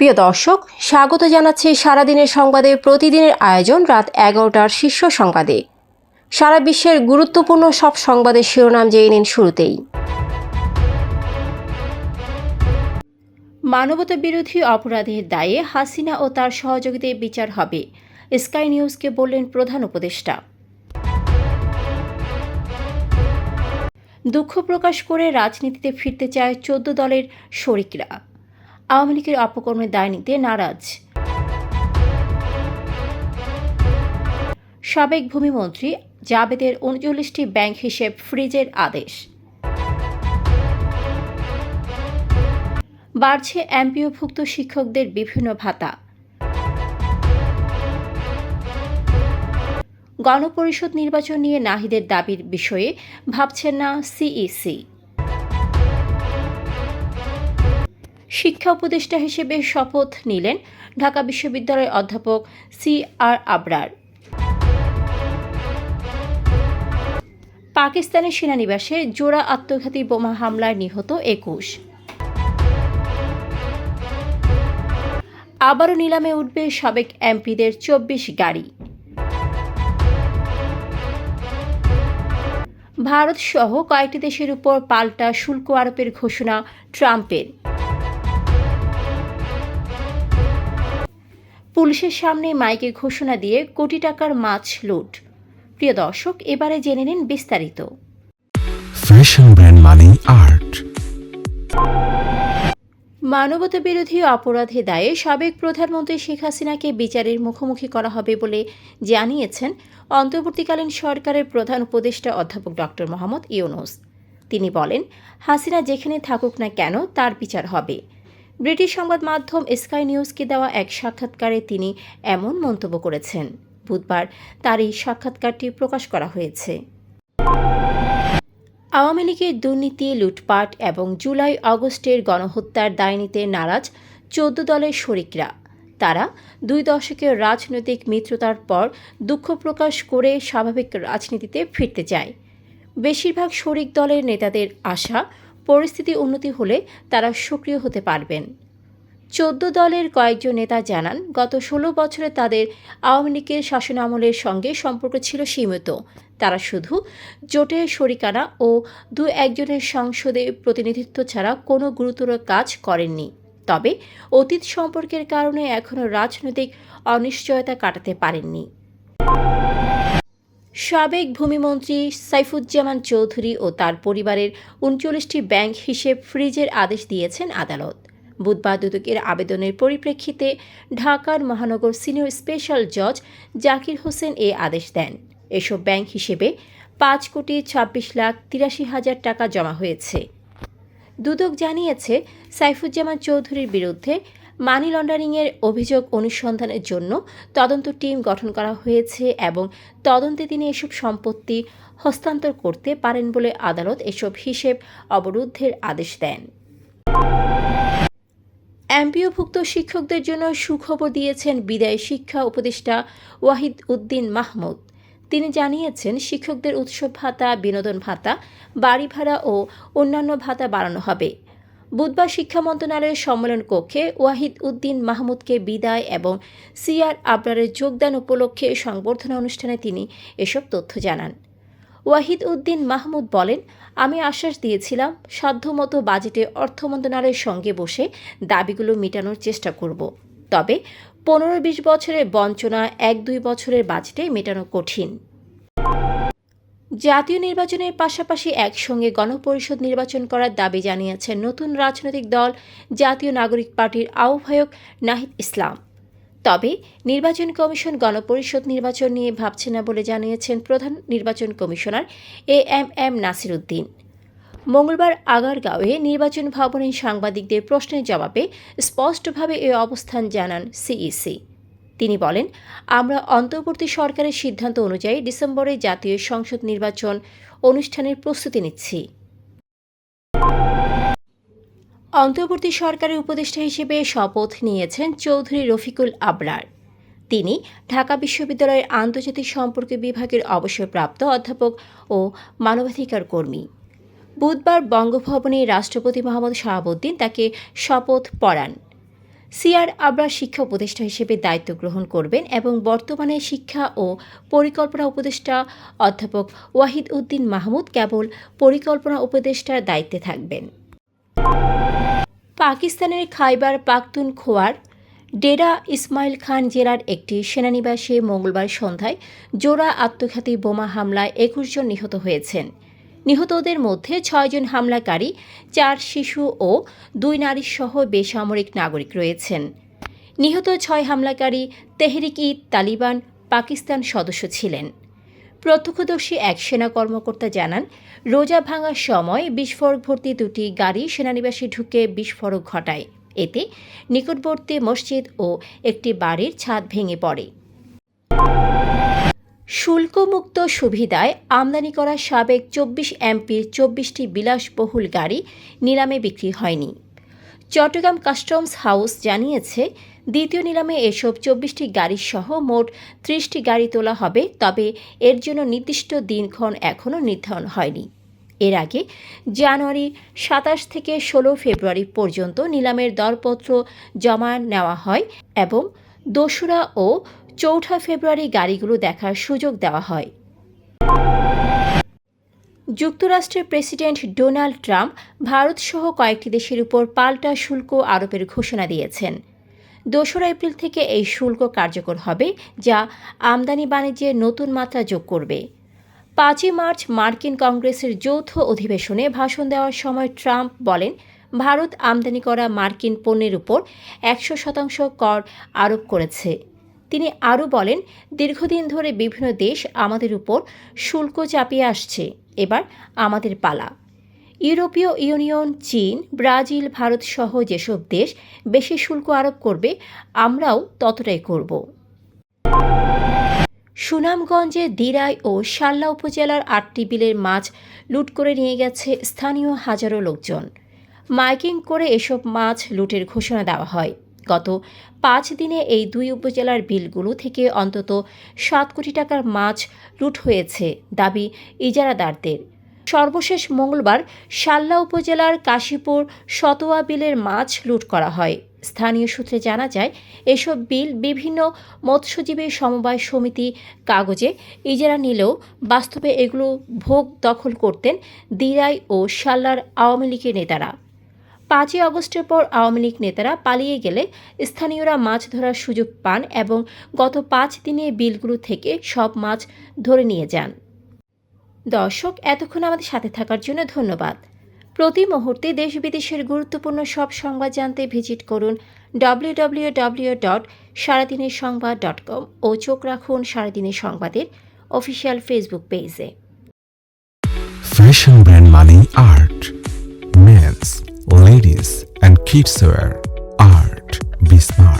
প্রিয় দর্শক, স্বাগত জানাচ্ছি সারাদিনের সংবাদে। প্রতিদিনের আয়োজন রাত এগারোটার শীর্ষ সংবাদে। সারা বিশ্বের গুরুত্বপূর্ণ সব সংবাদের শিরোনাম জেনে নিন শুরুতেই। মানবতা বিরোধী অপরাধের দায়ে হাসিনা ও তার সহযোগীদের বিচার হবে। স্কাই নিউজকে বললেন প্রধান উপদেষ্টা। দুঃখ প্রকাশ করে রাজনীতিতে ফিরতে চায় চোদ্দ দলের শরিকরা। আওয়ামী লীগের অপকর্মের দায় নিতে নারাজ। সাবেক ভূমিমন্ত্রী জাবেদের উনচল্লিশটি ব্যাংক হিসেব ফ্রিজের আদেশ। বাড়ছে এমপিওভুক্ত শিক্ষকদের বিভিন্ন ভাতা। গণপরিষদ নির্বাচন নিয়ে নাহিদের দাবির বিষয়ে ভাবছেন না সিইসি। শিক্ষা উপদেষ্টা হিসেবে শপথ নিলেন ঢাকা বিশ্ববিদ্যালয়ের অধ্যাপক সি আর আবরার। পাকিস্তানের সেনানিবাসে জোড়া আত্মঘাতী বোমা হামলায় নিহত একুশ। আবারও নিলামে উঠবে সাবেক এমপিদের চব্বিশ গাড়ি। ভারত সহ কয়েকটি দেশের উপর পাল্টা শুল্ক আরোপের ঘোষণা ট্রাম্পের। পুলিশের সামনে মাইকে ঘোষণা দিয়ে কোটি টাকার মাছ লুট। প্রিয় দর্শক এবারে জেনে নিন বিস্তারিত। ফ্যাশন ব্র্যান্ড মানে আর্ট মানবতা বিরোধী অপরাধে দায়ে সাবেক প্রধানমন্ত্রী শেখ হাসিনাকে বিচারের মুখোমুখি করা হবে বলে জানিয়েছেন অন্তর্বর্তীকালীন সরকারের প্রধান উপদেষ্টা অধ্যাপক ডক্টর মোহাম্মদ ইউনুস। তিনি বলেন হাসিনা যেখানে থাকুক না কেন তার বিচার হবে। ব্রিটিশ সংবাদ মাধ্যম স্কাই নিউজকে দেওয়া এক সাক্ষাৎকারে তিনি এমন মন্তব্য করেছেন। বুধবার তার এই সাক্ষাৎকারটি প্রকাশ করা হয়েছে। আওয়ামী লীগের দুর্নীতি, লুটপাট এবং জুলাই আগস্টের গণহত্যার দায় নিতে নারাজ চোদ্দ দলের শরিকরা। তারা দুই দশকের রাজনৈতিক মিত্রতার পর দুঃখ প্রকাশ করে স্বাভাবিক রাজনীতিতে ফিরতে চায়। বেশিরভাগ শরিক দলের নেতাদের আশা পরিস্থিতি উন্নতি হলে তারা সক্রিয় হতে পারবেন। চোদ্দ দলের কয়েকজন নেতা জানান, গত ষোলো বছরে তাদের আওয়ামী লীগের শাসনামলের সঙ্গে সম্পর্ক ছিল সীমিত। তারা শুধু জোটের শরিকানা ও দু একজনের সংসদে প্রতিনিধিত্ব ছাড়া কোনো গুরুতর কাজ করেননি। তবে অতীত সম্পর্কের কারণে এখনও রাজনৈতিক অনিশ্চয়তা কাটাতে পারেননি। সাবেক ভূমিমন্ত্রী সাইফুজ্জামান চৌধুরী ও তার পরিবারের উনচল্লিশটি ব্যাংক হিসেব ফ্রিজের আদেশ দিয়েছেন আদালত। বুধবার দুদকের আবেদনের পরিপ্রেক্ষিতে ঢাকার মহানগর সিনিয়র স্পেশাল জজ জাকির হোসেন এ আদেশ দেন। এসব ব্যাংক হিসেবে পাঁচ কোটি ছাব্বিশ লাখ তিরাশি হাজার টাকা জমা হয়েছে। দুদক জানিয়েছে, সাইফুজ্জামান চৌধুরীর বিরুদ্ধে মানি লন্ডারিংয়ের অভিযোগ অনুসন্ধানের জন্য তদন্ত টিম গঠন করা হয়েছে এবং তদন্তে তিনি এসব সম্পত্তি হস্তান্তর করতে পারেন বলে আদালত এসব হিসেব অবরুদ্ধের আদেশ দেন। এমপিওভুক্ত শিক্ষকদের জন্য সুখবর দিয়েছেন বিদায় শিক্ষা উপদেষ্টা ওয়াহিদ উদ্দিন মাহমুদ। তিনি জানিয়েছেন, শিক্ষকদের উৎসব ভাতা, বিনোদন ভাতা, বাড়ি ভাড়া ও অন্যান্য ভাতা বাড়ানো হবে। বুধবার শিক্ষা মন্ত্রণালয়ের সম্মেলন কক্ষে ওয়াহিদ উদ্দিন মাহমুদকে বিদায় এবং সিআর আবরারের যোগদান উপলক্ষে সংবর্ধনা অনুষ্ঠানে তিনি এসব তথ্য জানান। ওয়াহিদ উদ্দিন মাহমুদ বলেন, আমি আশ্বাস দিয়েছিলাম, সাধ্যমতো বাজেটে অর্থ মন্ত্রণালয়ের সঙ্গে বসে দাবিগুলো মেটানোর চেষ্টা করব। তবে পনেরো বিশ বছরের বঞ্চনা এক দুই বছরের বাজেটে মেটানো কঠিন। জাতীয় নির্বাচনের পাশাপাশি একসঙ্গে গণপরিষদ নির্বাচন করার দাবি জানিয়েছেন নতুন রাজনৈতিক দল জাতীয় নাগরিক পার্টির আহ্বায়ক নাহিদ ইসলাম। তবে নির্বাচন কমিশন গণপরিষদ নির্বাচন নিয়ে ভাবছে না বলে জানিয়েছেন প্রধান নির্বাচন commissioner A M M Nasir Uddin. মঙ্গলবার আগারগাঁওয়ে নির্বাচন ভবনে সাংবাদিকদের প্রশ্নের জবাবে স্পষ্টভাবে এ অবস্থান জানান সিইসি। তিনি বলেন, আমরা অন্তর্বর্তী সরকারের সিদ্ধান্ত অনুযায়ী ডিসেম্বরে জাতীয় সংসদ নির্বাচন অনুষ্ঠানের প্রস্তুতি নিচ্ছি। অন্তর্বর্তী সরকারের উপদেষ্টা হিসেবে শপথ নিয়েছেন চৌধুরী রফিকুল আবরার। তিনি ঢাকা বিশ্ববিদ্যালয়ের আন্তর্জাতিক সম্পর্ক বিভাগের অবসরপ্রাপ্ত অধ্যাপক ও মানবাধিকার কর্মী। বুধবার বঙ্গভবনে রাষ্ট্রপতি মোহাম্মদ শাহাবুদ্দিন তাকে শপথ পড়ান। সিআর আবরা শিক্ষা উপদেষ্টা হিসেবে দায়িত্ব গ্রহণ করবেন এবং বর্তমানে শিক্ষা ও পরিকল্পনা উপদেষ্টা অধ্যাপক ওয়াহিদ উদ্দিন মাহমুদ কেবল পরিকল্পনা উপদেষ্টার দায়িত্বে থাকবেন। পাকিস্তানের খাইবার পাখতুনখোয়ার ডেরা ইসমাইল খান জেলার একটি সেনানিবাসে মঙ্গলবার সন্ধ্যায় জোড়া আত্মঘাতী বোমা হামলায় একুশ জন নিহত হয়েছেন। নিহতদের মধ্যে ছয়জন হামলাকারী, চার শিশু ও দুই নারীসহ বেসামরিক নাগরিক রয়েছেন। নিহত ছয় হামলাকারী তেহরিক ই তালিবান পাকিস্তান সদস্য ছিলেন। প্রত্যক্ষদর্শী এক সেনা কর্মকর্তা জানান, রোজা ভাঙার সময় বিস্ফোরক ভর্তি দুটি গাড়ি সেনানিবাসে ঢুকে বিস্ফোরক ঘটায়। এতে নিকটবর্তী মসজিদ ও একটি বাড়ির ছাদ ভেঙে পড়ে। শুল্কমুক্ত সুবিধায় আমদানি করা সাবেক চব্বিশ এমপির চব্বিশটি বিলাসবহুল গাড়ি নিলামে বিক্রি হয়নি। চট্টগ্রাম কাস্টমস হাউস জানিয়েছে, দ্বিতীয় নিলামে এসব চব্বিশটি গাড়ির সহ মোট ত্রিশটি গাড়ি তোলা হবে, তবে এর জন্য নির্দিষ্ট দিনক্ষণ এখনও নির্ধারণ হয়নি। এর আগে জানুয়ারি সাতাশ থেকে ষোলো ফেব্রুয়ারি পর্যন্ত নিলামের দরপত্র জমা নেওয়া হয় এবং দোসরা ও চৌঠা ফেব্রুয়ারি গাড়িগুলো দেখার সুযোগ দেওয়া হয়। যুক্তরাষ্ট্রের প্রেসিডেন্ট ডোনাল্ড ট্রাম্প ভারতসহ কয়েকটি দেশের উপর পাল্টা শুল্ক আরোপের ঘোষণা দিয়েছেন। দোসরা এপ্রিল থেকে এই শুল্ক কার্যকর হবে, যা আমদানি বাণিজ্যে নতুন মাত্রা যোগ করবে। পাঁচই মার্চ মার্কিন কংগ্রেসের যৌথ অধিবেশনে ভাষণ দেওয়ার সময় ট্রাম্প বলেন, ভারত আমদানি করা মার্কিন পণ্যের উপর একশো শতাংশ কর আরোপ করেছে। তিনি আরও বলেন, দীর্ঘদিন ধরে বিভিন্ন দেশ আমাদের উপর শুল্ক চাপিয়ে আসছে। এবার আমাদের পালা। ইউরোপীয় ইউনিয়ন, চীন, ব্রাজিল, ভারত সহ যেসব দেশ বেশি শুল্ক আরোপ করবে, আমরাও ততটাই করব। সুনামগঞ্জে দিরাই ও শাল্লা উপজেলার আটটি বিলের মাছ লুট করে নিয়ে গেছে স্থানীয় হাজারো লোকজন। মাইকিং করে এসব মাছ লুটের ঘোষণা দেওয়া হয়। গত পাঁচ দিনে এই দুই উপজেলার বিলগুলো থেকে অন্তত সাত কোটি টাকার মাছ লুট হয়েছে দাবি ইজারাদারদের। সর্বশেষ মঙ্গলবার শাল্লা উপজেলার কাশীপুর সতোয়া বিলের মাছ লুট করা হয়। স্থানীয় সূত্রে জানা যায়, এসব বিল বিভিন্ন মৎস্যজীবী সমবায় সমিতি কাগজে ইজারা নিলেও বাস্তবে এগুলো ভোগ দখল করতেন দিরাই ও শাল্লার আওয়ামী লীগের নেতারা। পাঁচই আগস্টের পর আওয়ামী লীগ নেতারা পালিয়ে গেলে স্থানীয়রা মাছ ধরার সুযোগ পান এবং গত পাঁচ দিনে বিলগুলো থেকে সব মাছ ধরে নিয়ে যান। দর্শক, এতক্ষণ আমাদের সাথে থাকার জন্য ধন্যবাদ। প্রতি মুহূর্তে দেশ বিদেশের গুরুত্বপূর্ণ সব সংবাদ জানতে ভিজিট করুন ডব্লিউ ডব্লিউ ডব্লিউ ডট সারাদিনের সংবাদ ডট কম ও চোখ রাখুন সারাদিনের সংবাদের অফিসিয়াল ফেসবুক পেজে। Fashion brand money art. And and Kidswear, Art Be smart.